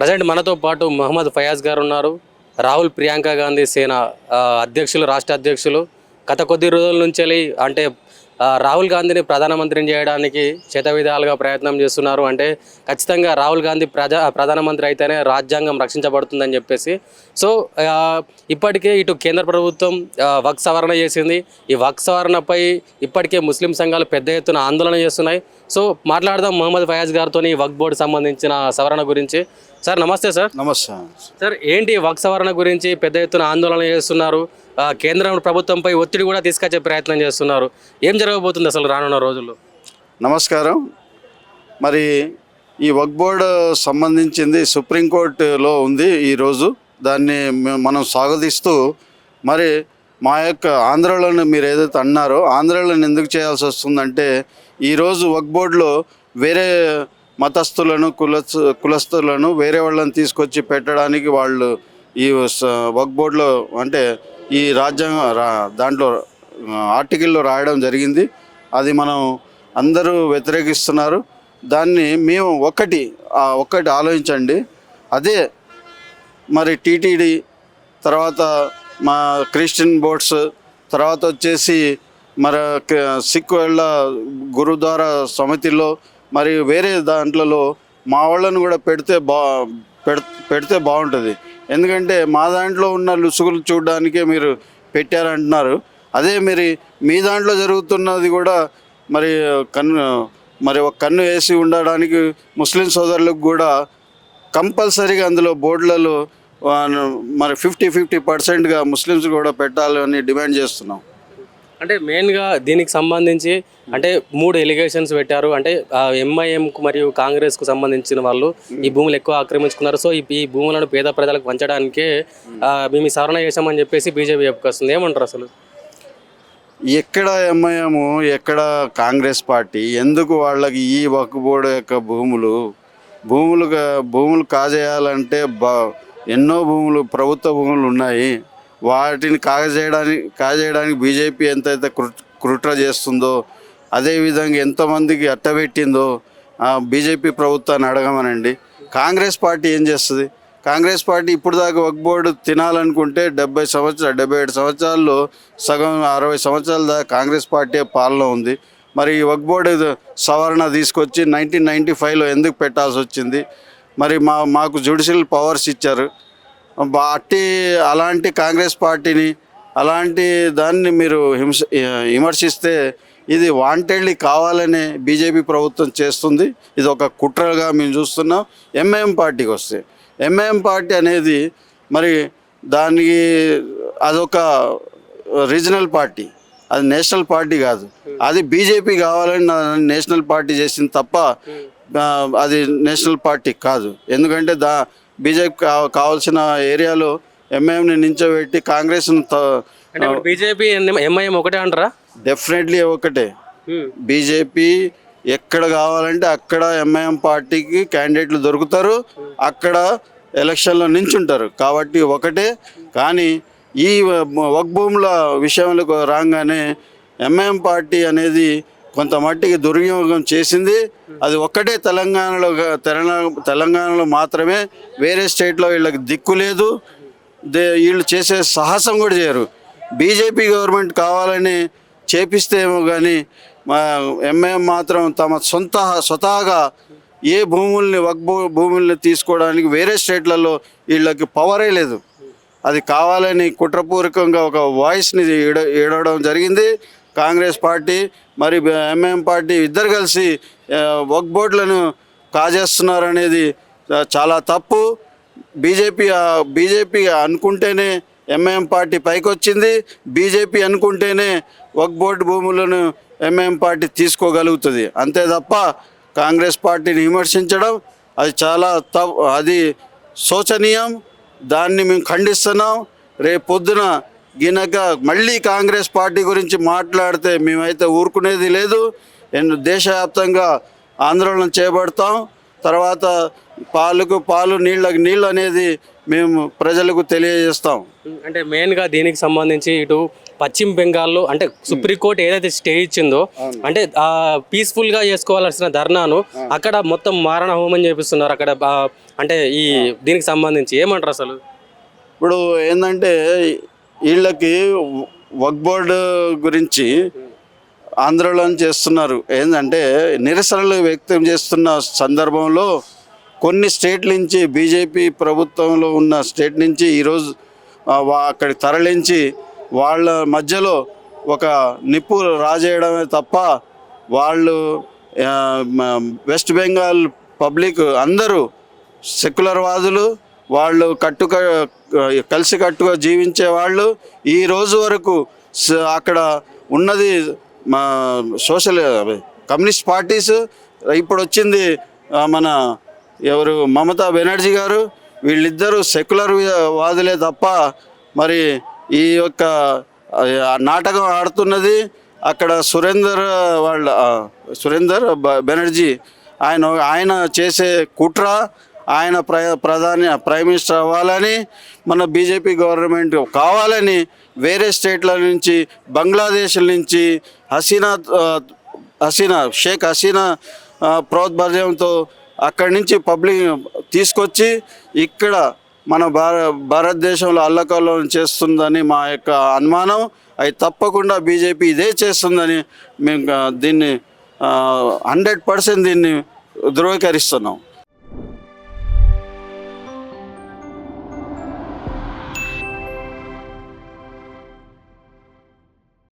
Present మనతో పాటు మహమ్మద్ ఫయాజ్ గారు ఉన్నారు రాహుల్ ప్రియాంక గాంధీ సేన అధ్యక్షులు రాష్ట్ర అధ్యక్షులు. గత కొద్ది రోజుల నుంచి అంటే రాహుల్ గాంధీని ప్రధానమంత్రిని చేయడానికి శతవిధాలుగా ప్రయత్నం చేస్తున్నారు. అంటే ఖచ్చితంగా రాహుల్ గాంధీ ప్రజా ప్రధానమంత్రి అయితేనే రాజ్యాంగం రక్షించబడుతుందని చెప్పేసి. సో ఇప్పటికే ఇటు కేంద్ర ప్రభుత్వం వక్ సవరణ చేసింది. ఈ వక్ సవరణపై ఇప్పటికే ముస్లిం సంఘాలు పెద్ద ఎత్తున ఆందోళన చేస్తున్నాయి. సో మాట్లాడదాం మహమ్మద్ ఫయాజ్ గారితో ఈ వక్ బోర్డు సంబంధించిన సవరణ గురించి. సార్ నమస్తే సార్. నమస్తే. సార్ ఏంటి వక్ సవరణ గురించి పెద్ద ఎత్తున ఆందోళన చేస్తున్నారు? కేంద్ర ప్రభుత్వంపై ఒత్తిడి కూడా తీసుకొచ్చే ప్రయత్నం చేస్తున్నారు. ఏం జరగబోతుంది అసలు రానున్న రోజుల్లో? నమస్కారం. మరి ఈ వక్ బోర్డు సంబంధించింది సుప్రీంకోర్టులో ఉంది ఈరోజు దాన్ని మనం స్వాగతిస్తూ మరి మా యొక్క ఆంధ్రలను మీరు ఏదైతే అన్నారో ఆంధ్రలను ఎందుకు చేయాల్సి వస్తుందంటే ఈరోజు వక్ బోర్డులో వేరే మతస్థులను కుల కులస్థులను వేరే వాళ్ళని తీసుకొచ్చి పెట్టడానికి వాళ్ళు ఈ స- వక్ బోర్డులో అంటే ఈ రాజ్యాంగ దాంట్లో ఆర్టికల్లో రాయడం జరిగింది. అది మనం అందరూ వ్యతిరేకిస్తున్నారు. దాన్ని మేము ఒకటి ఒక్కటి ఆలోచించండి. అదే మరి టీటీడీ తర్వాత మా క్రిస్టియన్ బోర్డ్స్ తర్వాత వచ్చేసి మరి సిక్ వాళ్ళ గురుద్వారా సమితిలో మరి వేరే దాంట్లలో మా వాళ్ళను కూడా పెడితే బా పెడ్ పెడితే బాగుంటుంది. ఎందుకంటే మా దాంట్లో ఉన్న లుసుగులు చూడడానికే మీరు పెట్టారంటున్నారు. అదే మరి మీ దాంట్లో జరుగుతున్నది కూడా మరి కన్ను మరి ఒక కన్ను వేసి ఉండడానికి ముస్లిం సోదరులకు కూడా కంపల్సరీగా అందులో బోర్డులలో మరి ఫిఫ్టీ ఫిఫ్టీ పర్సెంట్గా ముస్లిమ్స్ కూడా పెట్టాలని డిమాండ్ చేస్తున్నాం. అంటే మెయిన్గా దీనికి సంబంధించి అంటే మూడు ఎలిగేషన్స్ పెట్టారు. అంటే ఎంఐఎంకు మరియు కాంగ్రెస్కు సంబంధించిన వాళ్ళు ఈ భూములు ఎక్కువ ఆక్రమించుకున్నారు. సో ఈ భూములను పేద ప్రజలకు పంచడానికే ఆ, మేము సవరణ చేశామని చెప్పేసి బీజేపీ చెప్పుకొస్తుంది ఏమంటారు అసలు? ఎక్కడ ఎంఐఎం ఎక్కడ కాంగ్రెస్ పార్టీ ఎందుకు వాళ్ళకి ఈ వక్ బోర్డు యొక్క భూములు భూములు భూములు కాజేయాలంటే బా ఎన్నో భూములు ప్రభుత్వ భూములు ఉన్నాయి. వాటిని కాజేయడానికి కాజేయడానికి బీజేపీ ఎంతైతే కృ- కుట్ర చేస్తుందో అదేవిధంగా ఎంతమందికి అట్టబెట్టిందో బీజేపీ ప్రభుత్వాన్ని అడగమనండి. కాంగ్రెస్ పార్టీ ఏం చేస్తుంది? కాంగ్రెస్ పార్టీ ఇప్పుడు దాకా వక్ బోర్డు తినాలనుకుంటే డెబ్బై సంవత్సరాలు డెబ్బై ఏడు సంవత్సరాల్లో సగం అరవై సంవత్సరాల దాకా కాంగ్రెస్ పార్టీ పాలన ఉంది. మరి ఈ వక్ బోర్డు సవరణ తీసుకొచ్చి నైన్టీన్ నైంటీ ఫైవ్లో ఎందుకు పెట్టాల్సి వచ్చింది? మరి మా మాకు జ్యుడిషియల్ పవర్స్ ఇచ్చారు. అట్టి అలాంటి కాంగ్రెస్ పార్టీని అలాంటి దాన్ని మీరు హింస విమర్శిస్తే ఇది వాంటెడ్లీ కావాలనే బీజేపీ ప్రభుత్వం చేస్తుంది. ఇది ఒక కుట్రగా మేము చూస్తున్నాం. ఎంఐఎం పార్టీకి వస్తే ఎంఐఎం పార్టీ అనేది మరి దానికి అదొక రీజనల్ పార్టీ అది నేషనల్ పార్టీ కాదు. అది బీజేపీ కావాలని నేషనల్ పార్టీ చేసింది తప్ప అది నేషనల్ పార్టీ కాదు. ఎందుకంటే దా బీజేపీ కావాల్సిన ఏరియాలో ఎంఐఎంని నించోబెట్టి కాంగ్రెస్ను అంటే ఇప్పుడు బీజేపీ ఎంఐఎం ఒకటే అంటారా? డెఫినెట్లీ ఒకటే. బీజేపీ ఎక్కడ కావాలంటే అక్కడ ఎంఐఎం పార్టీకి క్యాండిడేట్లు దొరుకుతారు అక్కడ ఎలక్షన్లో నించుంటారు. కాబట్టి ఒకటే. కానీ ఈ వక్ భూముల విషయంలో రాగానే ఎంఐఎం పార్టీ అనేది కొంత మట్టికి దుర్వినియోగం చేసింది. అది ఒక్కటే తెలంగాణలో తెలంగాణ తెలంగాణలో మాత్రమే వేరే స్టేట్లో వీళ్ళకి దిక్కు లేదు. దే వీళ్ళు చేసే సాహసం కూడా చేయరు. బీజేపీ గవర్నమెంట్ కావాలని చేపిస్తేమో కానీ మా ఎంఐఎం మాత్రం తమ సొంత స్వతహాగా ఏ భూముల్ని వక్ భూముల్ని తీసుకోవడానికి వేరే స్టేట్లలో వీళ్ళకి పవరే లేదు. అది కావాలని కుట్రపూర్వకంగా ఒక వాయిస్ని ఏడవడం జరిగింది. కాంగ్రెస్ పార్టీ మరి ఎంఎం పార్టీ ఇద్దరు కలిసి ఆ, వక్ బోర్డులను కాజేస్తున్నారనేది చాలా తప్పు. బీజేపీ బీజేపీ అనుకుంటేనే ఎంఐఎం పార్టీ పైకొచ్చింది. బీజేపీ అనుకుంటేనే వక్ బోర్డు భూములను ఎంఐఎం పార్టీ తీసుకోగలుగుతుంది. అంతే తప్ప కాంగ్రెస్ పార్టీని విమర్శించడం అది చాలా తప్ అది శోచనీయం. దాన్ని మేము ఖండిస్తున్నాం. రేపు పొద్దున గినక మళ్ళీ కాంగ్రెస్ పార్టీ గురించి మాట్లాడితే మేమైతే ఊరుకునేది లేదు. ఎన్- దేశవ్యాప్తంగా ఆందోళన చేపడతాం. తర్వాత పాలకు పాలు నీళ్ళకు నీళ్ళు అనేది మేము ప్రజలకు తెలియజేస్తాం. అంటే మెయిన్గా దీనికి సంబంధించి ఇటు పశ్చిమ బెంగాల్లో అంటే సుప్రీంకోర్టు ఏదైతే స్టే ఇచ్చిందో అంటే పీస్ఫుల్గా చేసుకోవాల్సిన ధర్నాను అక్కడ మొత్తం మారణ హోమం చేపిస్తున్నారు అక్కడ అంటే ఈ దీనికి సంబంధించి ఏమంటారు అసలు? ఇప్పుడు ఏంటంటే వీళ్ళకి వక్బోర్డు గురించి ఆందోళన చేస్తున్నారు. ఏంటంటే నిరసనలు వ్యక్తం చేస్తున్న సందర్భంలో కొన్ని స్టేట్ నుంచి బీజేపీ ప్రభుత్వంలో ఉన్న స్టేట్ నుంచి ఈరోజు అక్కడికి తరలించి వాళ్ళ మధ్యలో ఒక నిప్పు రాజేయడమే తప్ప వాళ్ళు వెస్ట్ బెంగాల్ పబ్లిక్ అందరూ సెక్యులర్ వాదులు వాళ్ళు కట్టుక కలిసికట్టుగా జీవించే వాళ్ళు ఈ రోజు వరకు స- అక్కడ ఉన్నది మా సోషల్ కమ్యూనిస్ట్ పార్టీస్. ఇప్పుడు వచ్చింది మన ఎవరు మమతా బెనర్జీ గారు. వీళ్ళిద్దరూ సెక్యులర్ వాదులే తప్ప మరి ఈ యొక్క నాటకం ఆడుతున్నది అక్కడ సురేందర్ వాళ్ళ సురేందర్ బెనర్జీ. ఆయన ఆయన చేసే కుట్ర ఆయన ప్ర ప్రధాని ప్రైమ్ మినిస్టర్ అవ్వాలని మన బీజేపీ గవర్నమెంట్ కావాలని వేరే స్టేట్ల నుంచి బంగ్లాదేశ్ నుంచి హసీనా హసీనా షేక్ హసీనా ఆ, అక్కడి నుంచి పబ్లిక్ తీసుకొచ్చి ఇక్కడ మన భార భారతదేశంలో అల్లకల్లోలం చేస్తుందని మా యొక్క అనుమానం. అది తప్పకుండా బీజేపీ ఇదే చేస్తుందని మేము దీన్ని హండ్రెడ్ పర్సెంట్ దీన్ని ధృవీకరిస్తున్నాం.